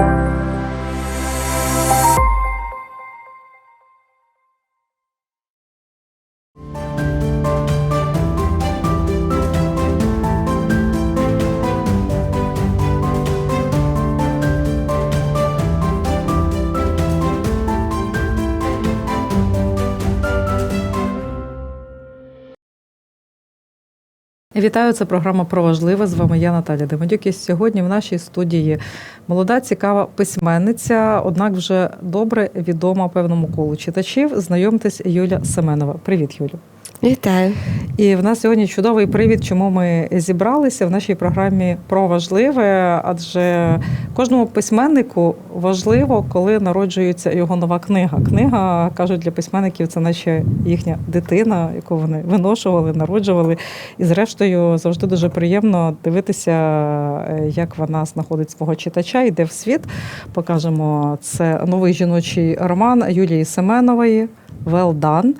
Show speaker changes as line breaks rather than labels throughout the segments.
Thank you. Вітаю, це програма про важливе. З вами я Наталя Демодюк. І сьогодні в нашій студії молода, цікава письменниця, однак вже добре відома певному колу читачів. Знайомтесь, Юля Семенова. Привіт, Юлю.
Вітаю.
І в нас сьогодні чудовий привід, чому ми зібралися в нашій програмі про важливе, адже кожному письменнику важливо, коли народжується його нова книга. Книга кажуть для письменників, це наче їхня дитина, яку вони виношували, народжували. І зрештою завжди дуже приємно дивитися, е, як вона знаходить свого читача, йде в світ. Покажемо це новий жіночий роман Юлії Семенової «Well done».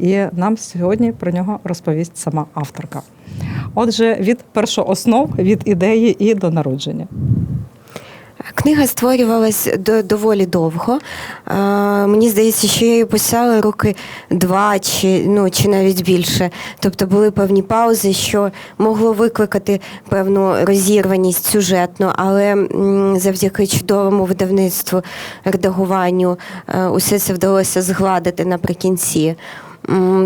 І нам сьогодні про нього розповість сама авторка. Отже, від першооснов, від ідеї і до народження.
Книга створювалась до, доволі довго. А, мені здається, що я її писала роки два чи, ну, чи навіть більше. Тобто були певні паузи, що могло викликати певну розірваність сюжетну, але завдяки чудовому видавництву, редагуванню, е, усе це вдалося згладити наприкінці.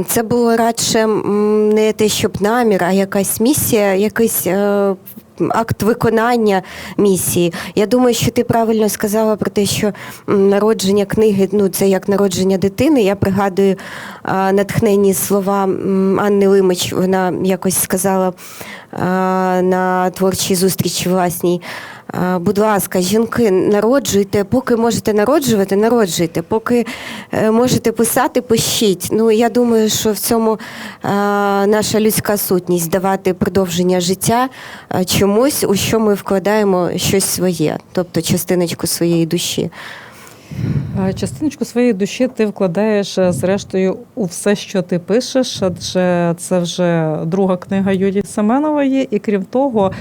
Це було радше не те, щоб намір, а якась місія, якийсь е, акт виконання місії. Я думаю, що ти правильно сказала про те, що народження книги ну це як народження дитини. Я пригадую а, натхненні слова Анни Лимич. Вона якось сказала а, на творчій зустрічі власній. А, Будь ласка, жінки, народжуйте, поки можете народжувати, народжуйте, поки е, можете писати, пишіть. Ну я думаю, що в цьому е, наша людська сутність давати продовження життя е, чомусь, у що ми вкладаємо щось своє, тобто частиночку своєї душі.
Частиночку своєї душі ти вкладаєш е, зрештою у все, що ти пишеш, адже це вже друга книга Юлії Семенової, і крім того,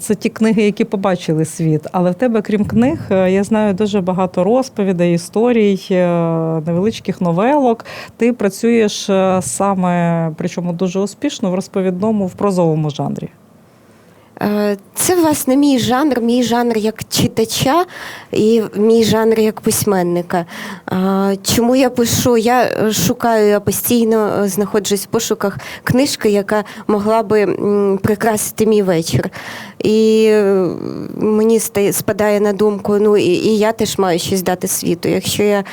це ті книги, які побачили світ. Але в тебе, крім книг, е, я знаю дуже багато розповідей, історій, е, невеличких новелок. Ти працюєш саме, причому дуже успішно, в розповідному в прозовому жанрі.
Е, Це, власне, мій жанр, мій жанр як читача і мій жанр як письменника. Е, Чому я пишу? Я шукаю, я постійно е, знаходжусь в пошуках книжки, яка могла би прикрасити мій вечір. І мені спадає на думку, ну і, і я теж маю щось дати світу. Якщо я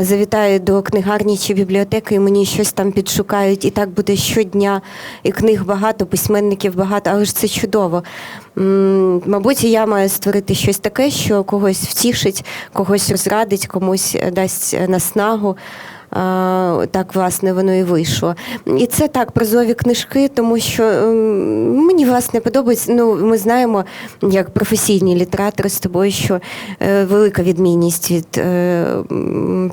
завітаю до книгарні чи бібліотеки, і мені щось там підшукають, і так буде щодня, і книг багато, письменників багато, але ж це чудово. Мабуть, я маю створити щось таке, що когось втішить, когось розрадить, комусь е, дасть е, наснагу. Так, власне, воно і вийшло. І це так, прозові книжки, тому що ем, мені власне подобається. Ну, ми знаємо, як професійні літератори з тобою, що е, велика відмінність від е,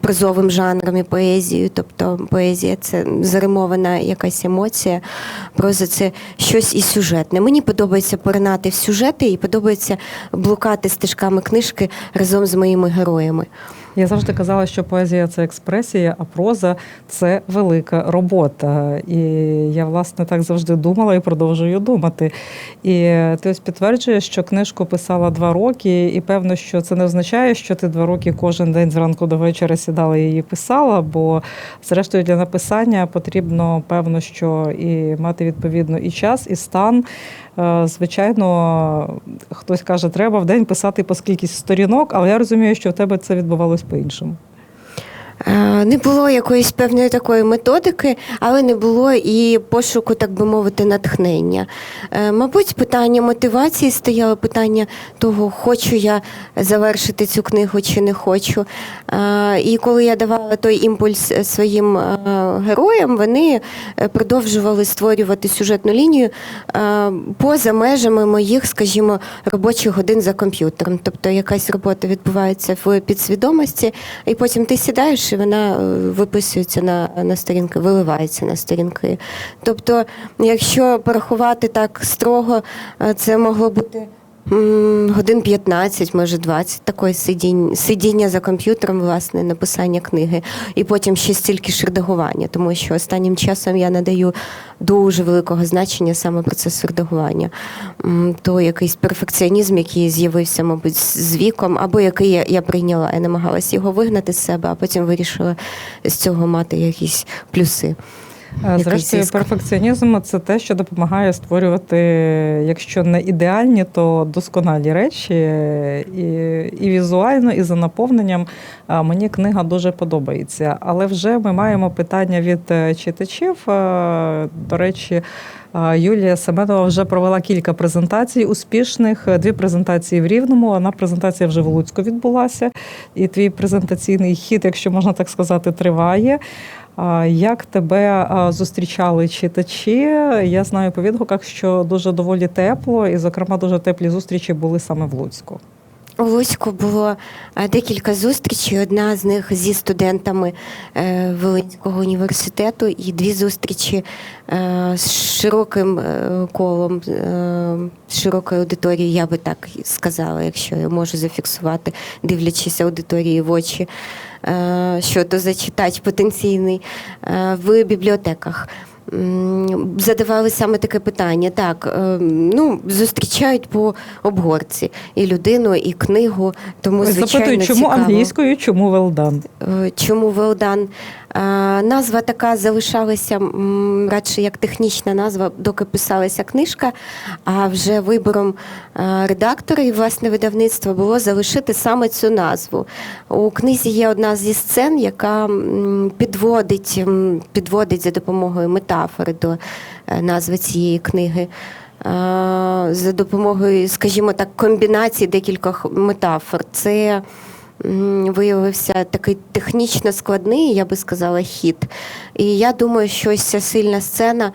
прозовим жанром і поезією. Тобто поезія це заримована якась емоція, проза це щось і сюжетне. Мені подобається поринати в сюжети і подобається блукати стежками книжки разом з моїми героями.
Я завжди казала, що поезія це експресія, а проза це велика робота. І я, власне, так завжди думала і продовжую думати. І ти ось підтверджуєш, що книжку писала два роки, і певно, що це не означає, що ти два роки кожен день зранку до вечора сідала і її писала. Бо, зрештою, для написання потрібно, певно, що і мати відповідно і час, і стан. Е, Звичайно, хтось каже, треба в день писати по скількись сторінок, але я розумію, що в тебе це відбувалось по-іншому.
Е, Не було якоїсь певної такої методики, але не було і пошуку, так би мовити, натхнення. Е, Мабуть, питання мотивації стояло питання того, хочу я завершити цю книгу чи не хочу. Е, І коли я давала той імпульс своїм героям, вони продовжували створювати сюжетну лінію поза межами моїх, скажімо, робочих годин за комп'ютером. Тобто якась робота відбувається в підсвідомості, і потім ти сідаєш, і вона е, виписується на, на сторінки, виливається на сторінки. Тобто, якщо порахувати так строго, е, це могло бути Годин 15, може 20 такої сидіння, сидіння за комп'ютером, власне, написання книги. І потім ще стільки ж редагування, тому що останнім часом я надаю дуже великого значення саме процесу редагування. То якийсь перфекціонізм, який з'явився, мабуть, з віком, або який я, я прийняла, я намагалась його вигнати з себе, а потім вирішила з цього мати якісь плюси.
Зрештою, перфекціонізм це те, що допомагає створювати, якщо не ідеальні, то досконалі речі. І, і візуально, і за наповненням мені книга дуже подобається. Але вже ми маємо питання від е, читачів. До речі, Юлія Семенова вже провела кілька презентацій успішних. Дві презентації в Рівному. Одна презентація вже в Луцьку відбулася. І твій презентаційний хід, якщо можна так сказати, триває. Як тебе зустрічали читачі? Я знаю по відгуках, що дуже доволі тепло, і, зокрема, дуже теплі зустрічі були саме в Луцьку.
У Луцьку було е, декілька зустрічей. Одна з них зі студентами е, Волинського університету, і дві зустрічі е, з широким колом, з широкою аудиторією, я би так сказала, якщо я можу зафіксувати, дивлячись аудиторії в очі, що то за читач потенційний в бібліотеках. Задавали саме таке питання. Так, е, ну зустрічають по обгорці і людину, і книгу. Тому звичайно
запитую, чому
цікаво.
англійською, чому?
Е, Чому Велдан? Назва така залишалася радше як технічна назва, доки писалася книжка. А вже вибором е, редактора і власне видавництва було залишити саме цю назву. У книзі є одна зі сцен, яка підводить, підводить за допомогою метафори до е, назви цієї книги. Е, За допомогою, скажімо так, комбінації декількох метафор. Це виявився такий технічно складний, я би сказала, хід. І я думаю, що ось ця сильна сцена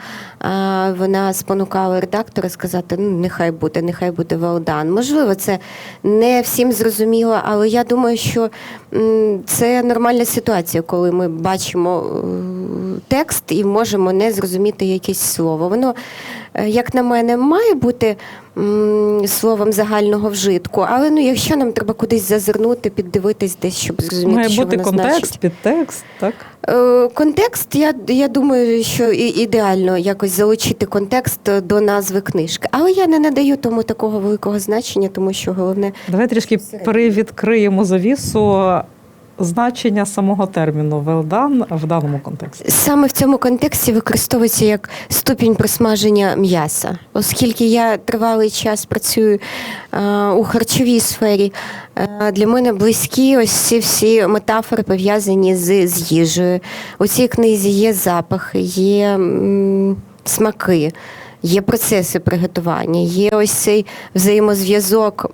вона спонукала редактора сказати: ну, нехай буде, нехай буде done. Можливо, це не всім зрозуміло, але я думаю, що це нормальна ситуація, коли ми бачимо е, текст і можемо не зрозуміти якесь слово. Воно, як на мене, має бути м, словом загального вжитку, але ну, якщо нам треба кудись зазирнути, піддивитись десь, щоб зрозуміти,
Має
що
бути
воно
контекст,
значить.
підтекст, так?
Е, Контекст, я, я думаю, що і- ідеально якось залучити контекст е, до назви книжки. Але я не надаю тому такого великого значення, тому що головне
Давай трішки привідкриємо завісу значення самого терміну done в даному контексті.
саме в цьому контексті використовується як ступінь просмаження м'яса. Оскільки я тривалий час працюю е, у харчовій сфері, е, для мене близькі ось ці всі метафори пов'язані з, з їжею. У цій книзі є запахи, є м, смаки. Є процеси приготування, є ось цей взаємозв'язок,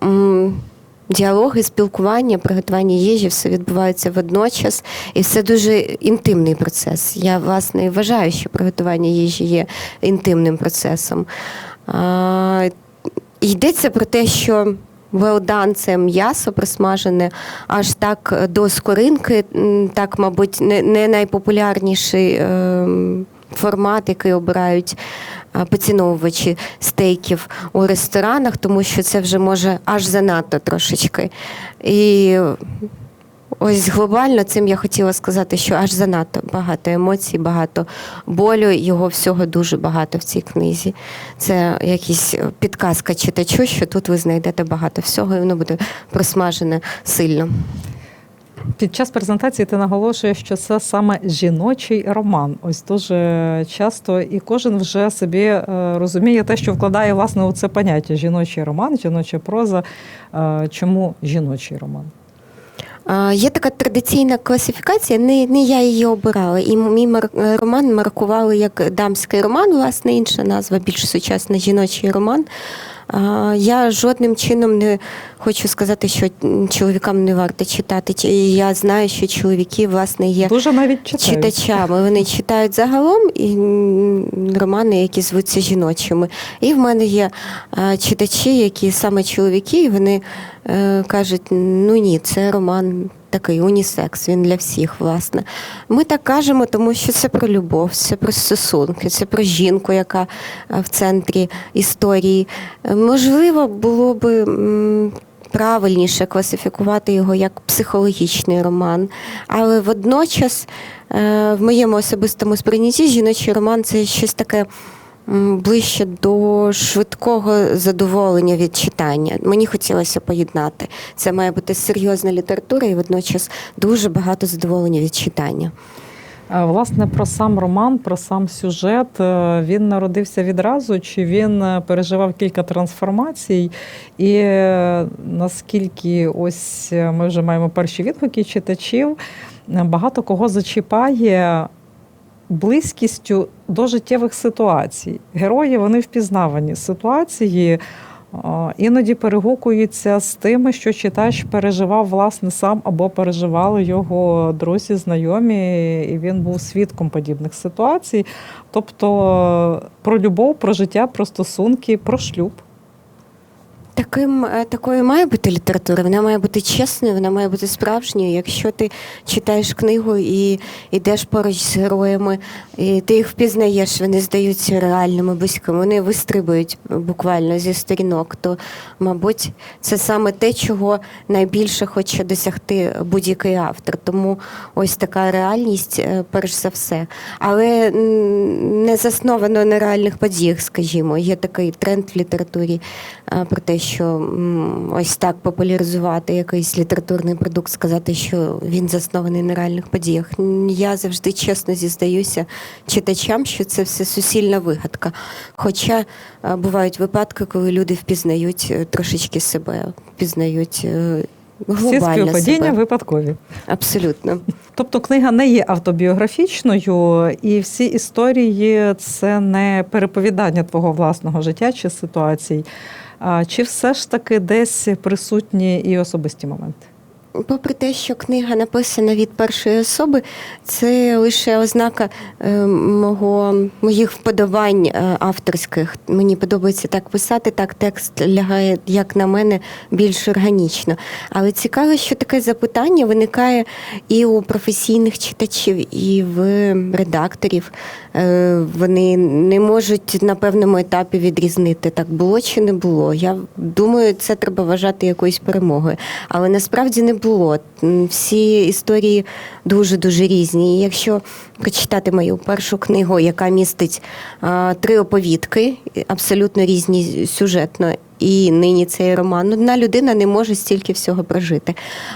діалоги, спілкування, приготування їжі, все відбувається водночас, і все дуже інтимний процес. Я власне вважаю, що приготування їжі є інтимним процесом. А, йдеться про те, що done – це м'ясо присмажене аж так до скоринки, так, мабуть, не, найпопулярніший ем, формат, який обирають поціновувачі стейків у ресторанах, тому що це вже може аж занадто трошечки. І ось глобально цим я хотіла сказати, що аж занадто багато емоцій, багато болю, його всього дуже багато в цій книзі. Це якась підказка читачу, що тут ви знайдете багато всього, і воно буде просмажене сильно.
Під час презентації ти наголошуєш, що це саме жіночий роман. Ось дуже часто, і кожен вже собі е, розуміє те, що вкладає власне у це поняття жіночий роман, жіноча проза. Е, Чому жіночий роман?
Є така традиційна класифікація, не, не я її обирала. І мій мар- е, роман маркували як дамський роман, власне, інша назва, більш сучасна жіночий роман. Я жодним чином не хочу сказати, що чоловікам не варто читати. Чи- Я знаю, що чоловіки, власне, є
Дуже навіть читають.
читачами. Вони читають загалом і романи, які звуться жіночими. І в мене є читачі, які саме чоловіки, і вони е, кажуть: ну ні, це роман такий унісекс, він для всіх, власне. Ми так кажемо, тому що це про любов, це про стосунки, це про жінку, яка е, в центрі історії. Е, Можливо, було би. Правильніше класифікувати його як психологічний роман, але водночас, е, в моєму особистому сприйнятті, жіночий роман це щось таке ближче до швидкого задоволення від читання. Мені хотілося поєднати. Це має бути серйозна література і водночас дуже багато задоволення від читання.
Власне, про сам роман, про сам сюжет. е, Він народився відразу, чи він е, переживав кілька трансформацій? І е, наскільки ось ми вже маємо перші відгуки читачів, багато кого зачіпає близькістю до життєвих ситуацій. Герої вони впізнавані ситуації. Іноді перегукуються з тими, що читач переживав власне сам або переживали його друзі, знайомі, і він був свідком подібних ситуацій. Тобто про любов, про життя, про стосунки, про шлюб.
Таким е, такою має бути література. Вона має бути чесною, вона має бути справжньою. Якщо ти читаєш книгу і йдеш поруч з героями, і ти їх впізнаєш, вони здаються реальними, близькими, вони вистрибують буквально зі сторінок, то, мабуть, це саме те, чого найбільше хоче досягти будь-який автор. Тому ось така реальність, е, перш за все. Але не засновано на реальних подіях, скажімо. Є такий тренд в літературі е, про те, що м, ось так популяризувати якийсь літературний продукт, сказати, що він заснований на реальних подіях. Я завжди чесно зіздаюся читачам, що це все суцільна вигадка. Хоча е, бувають випадки, коли люди впізнають е, трошечки себе, впізнають е,
Всі співпадіння
себе.
випадкові.
Абсолютно.
Тобто книга не є автобіографічною, і всі історії це не переповідання твого власного життя чи ситуацій. Чи все ж таки десь присутні і особисті моменти?
Попри те, що книга написана від першої особи, це лише ознака е, мого, моїх вподобань е, авторських. Мені подобається так писати, так текст лягає, як на мене, більш органічно. Але цікаво, що таке запитання виникає і у професійних читачів, і в редакторів. Е, Вони не можуть на певному етапі відрізнити, так було чи не було. Я думаю, це треба вважати якоюсь перемогою. Але насправді не було. Всі історії дуже дуже різні. І якщо прочитати мою першу книгу, яка містить а, три оповідки, абсолютно різні сюжетно. І нині цей роман. Одна людина не може стільки всього прожити.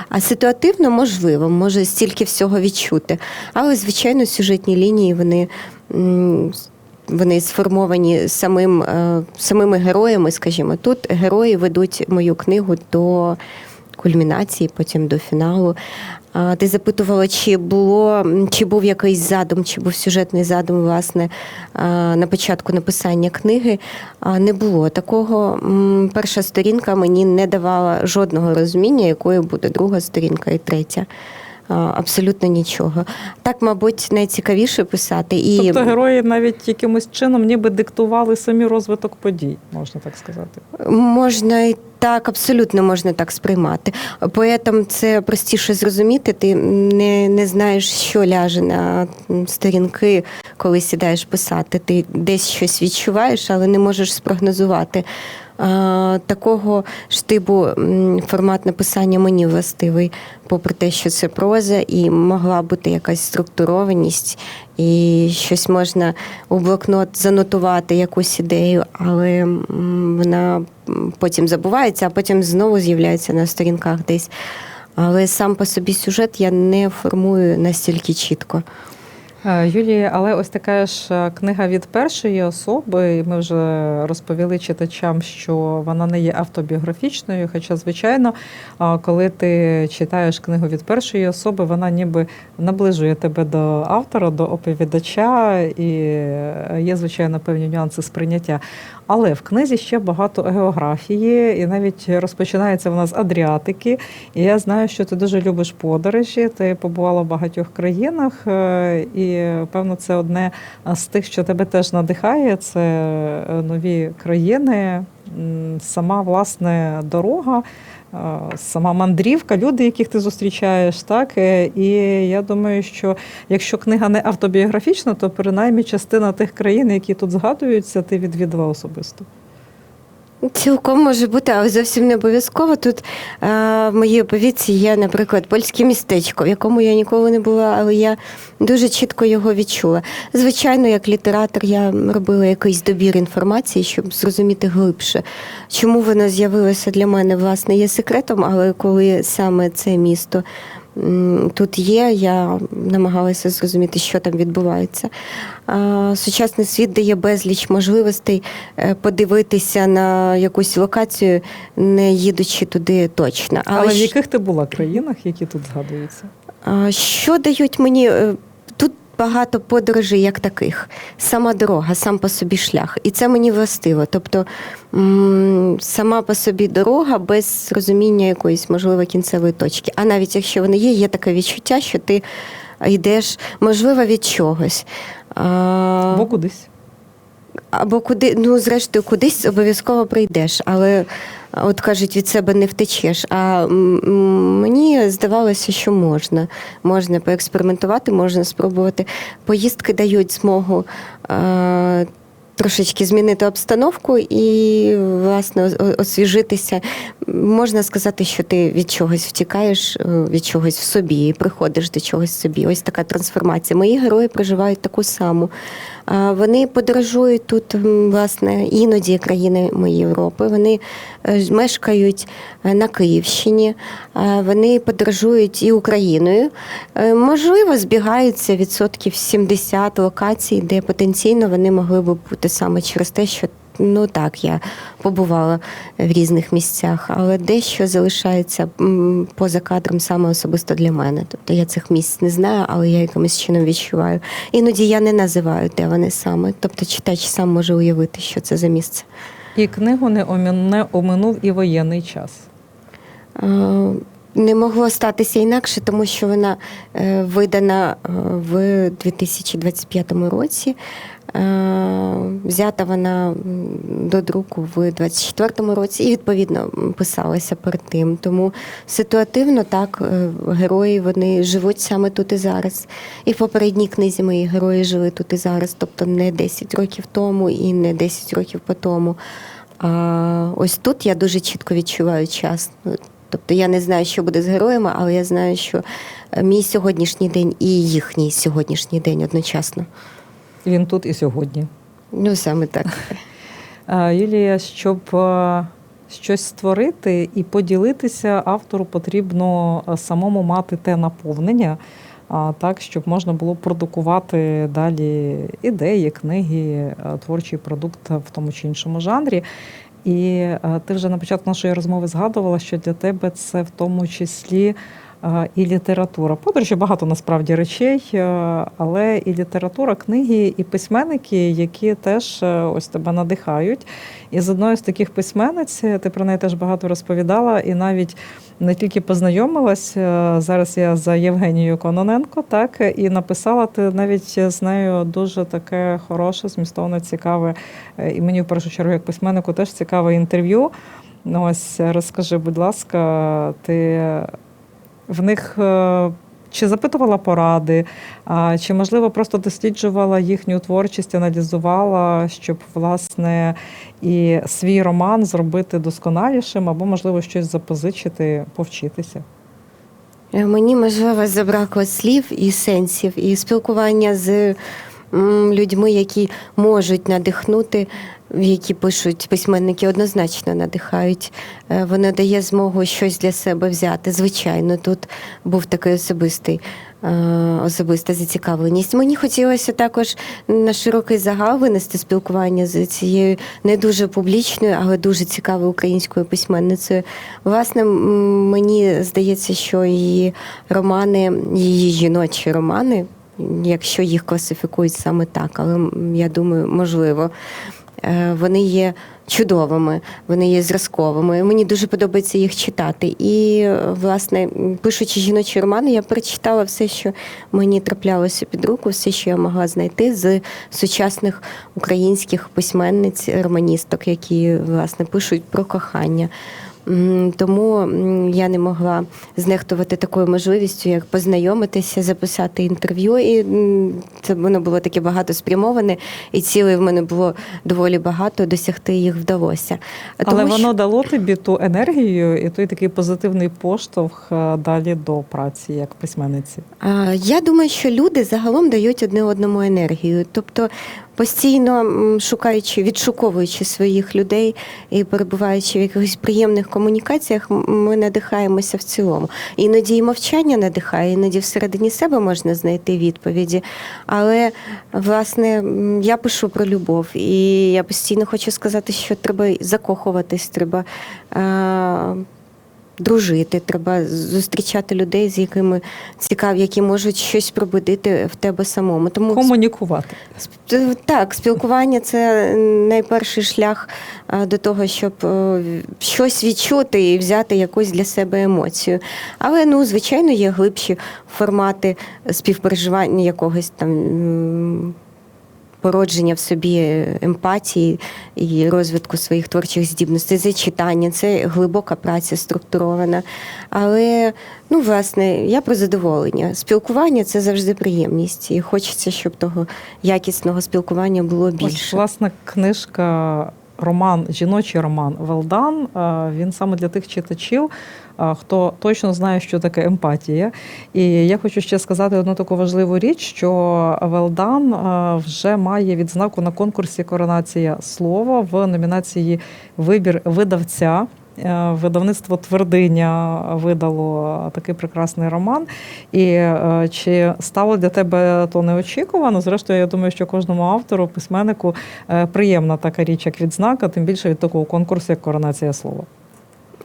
А ситуативно можливо, може стільки всього відчути. Але, звичайно, сюжетні лінії вони. Вони сформовані самим, е, самими героями, скажімо. Тут герої ведуть мою книгу до кульмінації, потім до фіналу. Ти запитувала, чи було чи був якийсь задум, чи був сюжетний задум, власне, на початку написання книги. Не було такого. Перша сторінка мені не давала жодного розуміння, якою буде друга сторінка і третя. Абсолютно нічого. Так, мабуть, найцікавіше писати. І
Тобто герої навіть якимось чином ніби диктували самі розвиток подій, можна так сказати.
Можна і так, абсолютно можна так сприймати. Поетам це простіше зрозуміти. Ти не, не знаєш, що ляже на сторінки, коли сідаєш писати. Ти десь щось відчуваєш, але не можеш спрогнозувати. Такого штибу м, формат написання мені властивий, попри те, що це проза, і могла бути якась структурованість, і щось можна у блокнот занотувати якусь ідею, але вона потім забувається, а потім знову з'являється на сторінках десь. Але сам по собі сюжет я не формую настільки чітко.
Е, Юлія, але ось така ж е, книга від першої особи. і Ми вже розповіли читачам, що вона не є автобіографічною. Хоча, звичайно, е, коли ти читаєш книгу від першої особи, вона ніби наближує тебе до автора, до оповідача, і є, звичайно, певні нюанси сприйняття. Але в книзі ще багато географії, і навіть розпочинається вона з Адріатики. І я знаю, що ти дуже любиш подорожі. Ти побувала в багатьох країнах, е, і певно, це одне з тих, що тебе теж надихає. Це е, нові країни, сама власне дорога. сама мандрівка, люди, яких ти зустрічаєш, так Е, і я думаю, що якщо книга не автобіографічна, то принаймні частина тих країн, які тут згадуються, ти відвідала особисто.
Цілком може бути, але зовсім не обов'язково. Тут е, в моїй оповідці є, наприклад, польське містечко, в якому я ніколи не була, але я дуже чітко його відчула. Звичайно, як літератор, я робила якийсь добір інформації, щоб зрозуміти глибше, чому воно з'явилося для мене, власне, є секретом, але коли саме це місто. Тут є, я намагалася зрозуміти, що там відбувається. Сучасний світ дає безліч можливостей е, подивитися на якусь локацію, не їдучи туди точно.
Але в яких ти була країнах, які тут згадуються?
Що дають мені? Багато подорожей як таких. Сама дорога, сам по собі шлях. І це мені властиво. Тобто сама по собі дорога без розуміння якоїсь, можливо, кінцевої точки. А навіть якщо вони є, є таке відчуття, що ти йдеш, можливо, від чогось. А,
Або кудись.
або куди, ну зрештою, кудись обов'язково прийдеш, але от кажуть, від себе не втечеш. А мені здавалося, що можна. Можна поекспериментувати, можна спробувати. Поїздки дають змогу. Трошечки змінити обстановку і, власне, освіжитися. Можна сказати, що ти від чогось втікаєш, е, від чогось в собі і приходиш до чогось собі. Ось така трансформація. Мої герої проживають таку саму. Вони подорожують тут, власне, іноді країни мої Європи. Вони мешкають е, на Київщині, е, вони подорожують і Україною. Е, Можливо, збігаються відсотків 70 локацій, де потенційно вони могли б бути саме через те, що. Ну так, я побувала в різних місцях, але дещо залишається поза кадром саме особисто для мене. Тобто я цих місць не знаю, але я якимось чином відчуваю. Іноді я не називаю, де вони саме. Тобто читач сам може уявити, що це за місце.
І книгу не оминув і воєнний час.
Е, Не могло статися інакше, тому що вона е, видана е, в 2025 році. Е, Взята вона до друку в 24-му році і відповідно писалася перед тим. Тому ситуативно так е, герої вони живуть саме тут і зараз. І в попередній книзі мої герої жили тут і зараз, тобто не 10 років тому і не 10 років по тому. А ось тут я дуже чітко відчуваю час. Тобто я не знаю, що буде з героями, але я знаю, що е, мій сьогоднішній день і їхній сьогоднішній день одночасно.
Він тут і сьогодні.
Ну саме так.
Юлія, щоб щось створити і поділитися, автору потрібно самому мати те наповнення, так, щоб можна було продукувати далі ідеї, книги, творчий продукт в тому чи іншому жанрі. І ти вже на початку нашої розмови згадувала, що для тебе це в тому числі і література. Подорожі багато насправді речей, е, але і література, книги, і письменники, які теж е, ось тебе надихають. І з одною з таких письменниць ти про неї теж багато розповідала, і навіть не тільки познайомилась. е, Зараз я за Євгенією Кононенко, так і написала ти навіть з нею дуже таке хороше, змістовне, цікаве. е, І мені в першу чергу, як письменнику, теж цікаве інтерв'ю. Ось розкажи, будь ласка, ти в них е, чи запитувала поради, чи можливо просто досліджувала їхню творчість, аналізувала, щоб власне і свій роман зробити досконалішим, або можливо щось запозичити, повчитися.
Е, Мені можливо забракло слів і сенсів, і спілкування з людьми, які можуть надихнути, які пишуть письменники, однозначно надихають. Е, Воно дає змогу щось для себе взяти. Звичайно, тут був такий особистий. е, Особиста зацікавленість. Мені хотілося також на широкий загал винести спілкування з цією не дуже публічною, але дуже цікавою українською письменницею. Власне, мені здається, що її романи, її жіночі романи, якщо їх класифікують саме так, але я думаю, можливо. Е, Вони є чудовими, вони є зразковими. Мені дуже подобається їх читати. І, власне, пишучи жіночі романи, я перечитала все, що мені траплялося під руку, все, що я могла знайти з сучасних українських письменниць, романісток, які власне пишуть про кохання. Тому я не могла знехтувати такою можливістю, як познайомитися, записати інтерв'ю. І це воно було таке багато спрямоване, і цілей в мене було доволі багато, досягти їх вдалося.
Але
Тому що-
воно дало тобі ту енергію і той такий позитивний поштовх е, далі до праці як письменниці.
Я думаю, що люди загалом дають одне одному енергію. Тобто постійно шукаючи, відшуковуючи своїх людей і перебуваючи в якихось приємних комунікаціях, ми надихаємося в цілому. Іноді і мовчання надихає, іноді всередині себе можна знайти відповіді. Але власне я пишу про любов, і я постійно хочу сказати, що треба закохуватись, треба. Дружити, треба зустрічати людей, з якими цікаві, які можуть щось пробудити в тебе самому. Тому
Комунікувати.
так, спілкування це найперший шлях до того, щоб е, щось відчути і взяти якусь для себе емоцію. Але ну, звичайно, є глибші формати співпереживання якогось там. Породження в собі емпатії і розвитку своїх творчих здібностей, це читання, це глибока праця структурована. Але ну, власне, я про задоволення. Спілкування це завжди приємність, і хочеться, щоб того якісного спілкування було
Ось,
більше.
власна книжка, роман, жіночий роман Велдан. Він саме для тих читачів, е, хто точно знає, що таке емпатія. І я хочу ще сказати одну таку важливу річ, що Велдан вже має відзнаку на конкурсі Коронація слова в номінації Вибір видавця. Е, Видавництво Твердиня видало такий прекрасний роман. І е, чи стало для тебе то неочікувано? Зрештою, я думаю, що кожному автору, письменнику е, приємна така річ, як відзнака, тим більше від такого конкурсу, як коронація слова.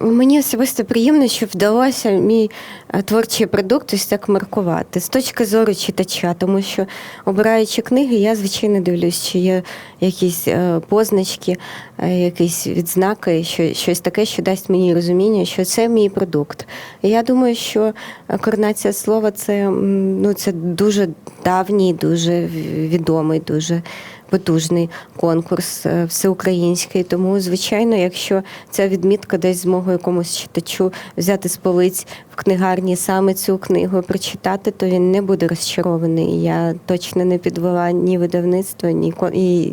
Мені особисто приємно, що вдалося мій е, творчий продукт ось так маркувати з точки зору читача, тому що обираючи книги, я звичайно дивлюсь, чи є якісь е, позначки, е, якісь відзнаки, що щось таке, що дасть мені розуміння, що це мій продукт. І я думаю, що коронація слова це, ну, це дуже давній, дуже відомий, дуже потужний конкурс е, всеукраїнський. Тому, звичайно, якщо ця відмітка дасть змогу якомусь читачу взяти з полиць в книгарні саме цю книгу прочитати, то він не буде розчарований. Я точно не підвела ні видавництво, ні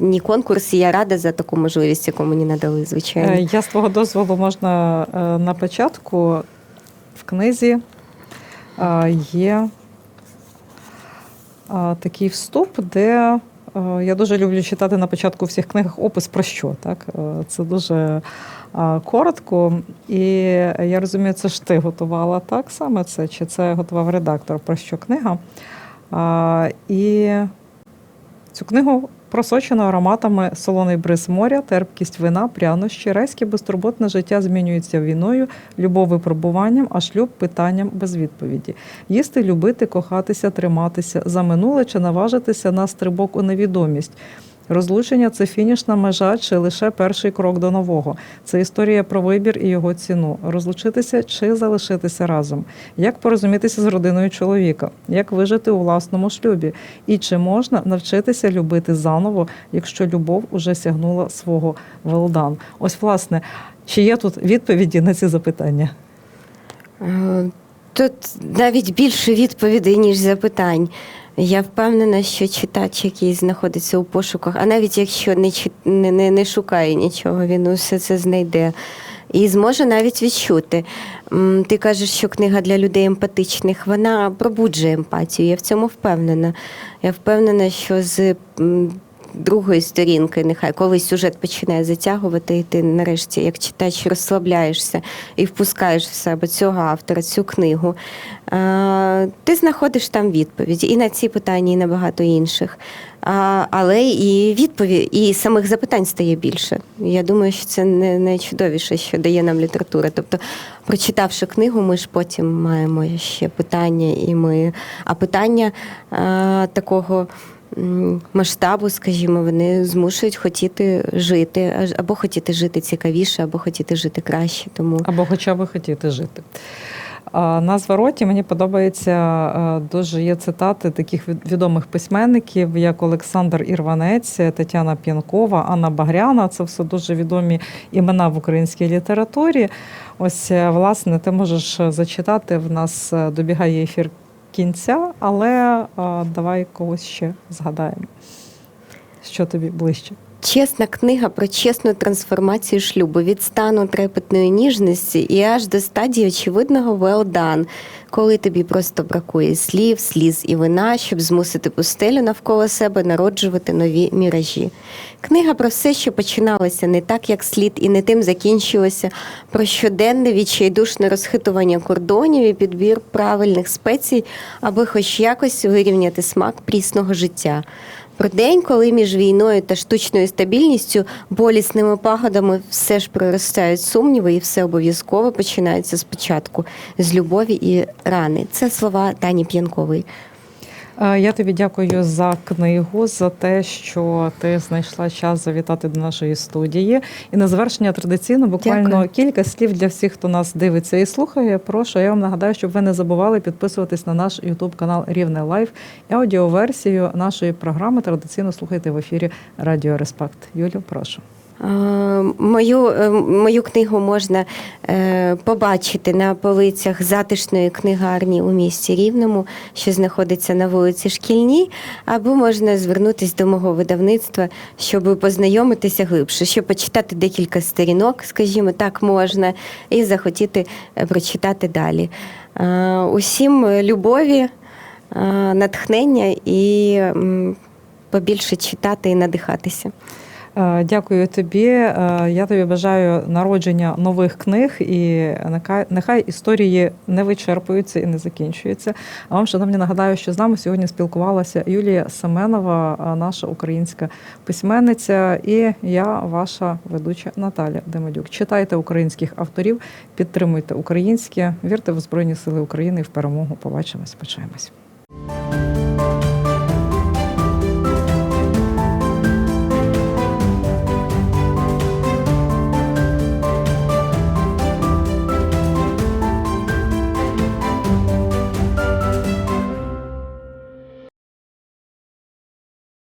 ні конкурс. І я рада за таку можливість, яку мені надали, звичайно.
Е, Я з твого дозволу можна е, на початку в книзі є такий вступ, де я дуже люблю читати на початку всіх книгах опис про що. Так? Е, Це дуже е, коротко. І я розумію, це ж ти готувала так саме це, чи це готував редактор про що книга. І Цю книгу просочено ароматами солоний бриз моря, терпкість вина, прянощі, райське безтурботне життя змінюється війною, любов випробуванням, а шлюб питанням без відповіді. Їсти, любити, кохатися, триматися, за минуле чи наважитися на стрибок у невідомість. Розлучення це фінішна межа чи лише перший крок до нового. Це історія про вибір і його ціну. Розлучитися чи залишитися разом. Як порозумітися з родиною чоловіка, як вижити у власному шлюбі, і чи можна навчитися любити заново, якщо любов уже сягнула свого велдан? Ось, власне, чи є тут відповіді на ці запитання?
Е, Тут навіть більше відповідей, ніж запитань. Я впевнена, що читач, який знаходиться у пошуках, а навіть якщо не, не, не, не шукає нічого, він усе це знайде. І зможе навіть відчути. Ти кажеш, що книга для людей емпатичних, вона пробуджує емпатію. Я в цьому впевнена. Я впевнена, що з другої сторінки, нехай коли сюжет починає затягувати, і ти нарешті, як читач, розслабляєшся і впускаєш в себе цього автора, цю книгу. Ти знаходиш там відповіді і на ці питання, і на багато інших. Але і відповідь, і самих запитань стає більше. Я думаю, що це не найчудовіше, що дає нам література. Тобто, прочитавши книгу, ми ж потім маємо ще питання, і ми. А питання такого. Масштабу, скажімо, вони змушують хотіти жити, або хотіти жити цікавіше, або хотіти жити краще. Тому
Або хоча б хотіти жити. На звороті мені подобається е, дуже є цитати таких від- відомих письменників, як Олександр Ірванець, Тетяна П'янкова, Анна Багряна. Це все дуже відомі імена в українській літературі. Ось, е, власне, ти можеш е, зачитати. В нас добігає ефір кінця, але а, давай когось ще згадаємо. Що тобі ближче?
Чесна книга про чесну трансформацію шлюбу від стану трепетної ніжності і аж до стадії очевидного done, коли тобі просто бракує слів, сліз і вина, щоб змусити пустелю навколо себе народжувати нові міражі. Книга про все, що починалося не так, як слід, і не тим закінчилося, про щоденне відчайдушне розхитування кордонів і підбір правильних спецій, аби хоч якось вирівняти смак прісного життя. Про день, коли між війною та штучною стабільністю болісними пагодами все ж проростають сумніви, і все обов'язково починається спочатку з любові і рани. Це слова Тані П'янкової.
Е, Я тобі дякую за книгу, за те, що ти знайшла час завітати до нашої студії. І на завершення традиційно буквально
Дякую.
кілька слів для всіх, хто нас дивиться і слухає. Прошу, я вам нагадаю, щоб ви не забували підписуватись на наш Ютуб канал Рівне Лайф і аудіоверсію нашої програми традиційно слухайте в ефірі Радіо Респект. Юлю, прошу.
Е, Мою, е, мою книгу можна е, побачити на полицях затишної книгарні у місті Рівному, що знаходиться на вулиці Шкільній, або можна звернутися до мого видавництва, щоб познайомитися глибше, щоб почитати декілька сторінок, скажімо, так можна, і захотіти прочитати далі. Усім любові, натхнення і побільше читати і надихатися.
Е, Дякую тобі. Е, Я тобі бажаю народження нових книг, і нехай, історії не вичерпуються і не закінчуються. А вам, шановні, нагадаю, що з нами сьогодні спілкувалася Юлія Семенова, е, наша українська письменниця, і я, ваша ведуча Наталя Демодюк. Читайте українських авторів, підтримуйте українське, вірте в Збройні Сили України і в перемогу. Побачимось, почуємось.